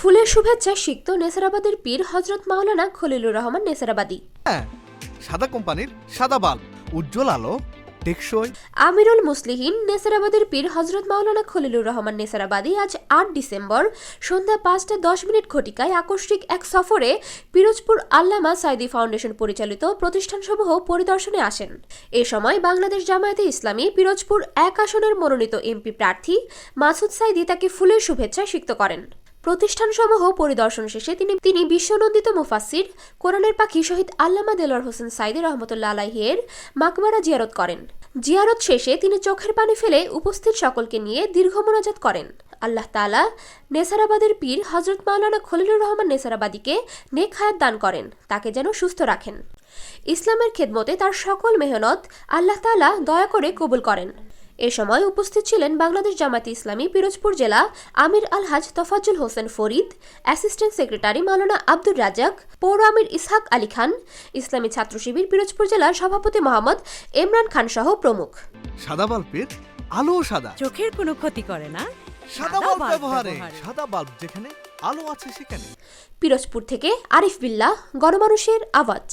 ফুলের শুভেচ্ছা সিক্ত নেসারাবাদের পীর হজরত মাওলানা খলিলুর রহমান নেসারাবাদী। হ্যাঁ সাদা কোম্পানির সাদা বাল্ব উজ্জ্বল আলো টেকসই। আমিরুল মুসলিহীন নেসারাবাদের পীর হজরত মাওলানা খলিলুর রহমান নেসারাবাদী আজ আট ডিসেম্বর সন্ধ্যা পাঁচটা দশ মিনিট ঘটিকায় আকস্মিক এক সফরে পিরোজপুর আল্লামা সাইদি ফাউন্ডেশন পরিচালিত প্রতিষ্ঠানসমূহ পরিদর্শনে আসেন। এ সময় বাংলাদেশ জামায়াতে ইসলামী পিরোজপুর এক আসনের মনোনীত এমপি প্রার্থী মাসুদ সাইদি তাকে ফুলের শুভেচ্ছা সিক্ত করেন। প্রতিষ্ঠানসমূহ পরিদর্শন শেষে তিনি তিনি বিশ্বনন্দিত মুফাসির কোরআনের পাখি শহীদ আল্লামা দেলোয়ার হোসেন সাইদি রহমতুল্লাহ আলাহিয়ের মাকবারা জিয়ারত করেন। জিয়ারত শেষে তিনি চোখের পানি ফেলে উপস্থিত সকলকে নিয়ে দীর্ঘ মোনাজাত করেন। আল্লাহ তালা নেসারাবাদের পীর হজরত মাওলানা খলিলুর রহমান নেসারাবাদীকে নেক হায়াত দান করেন, তাকে যেন সুস্থ রাখেন। ইসলামের খেদমতে তার সকল মেহনত আল্লাহ তালা দয়া করে কবুল করেন। এ সময় উপস্থিত ছিলেন বাংলাদেশ জামায়াতে ইসলামী পিরোজপুর জেলা আমির আলহাজ তফাজুল হোসেন ফরিদ অ্যাসিস্ট্যান্ট সেক্রেটারি মাওলানা আব্দুর রাজাক পৌর আমির ইসহাক আলী খান ইসলামী ছাত্র শিবির পিরোজপুর জেলার সভাপতি মোহাম্মদ ইমরান খান সহ প্রমুখ। সাদা বাল্বের আলো সাদা। চোখের কোনো ক্ষতি করে না। সাদা বাল্ব ব্যবহারে। সাদা বাল্ব যেখানে আলো আছে সেখানে। পিরোজপুর থেকে আরিফ বিল্লাহ গণমানুষের আওয়াজ।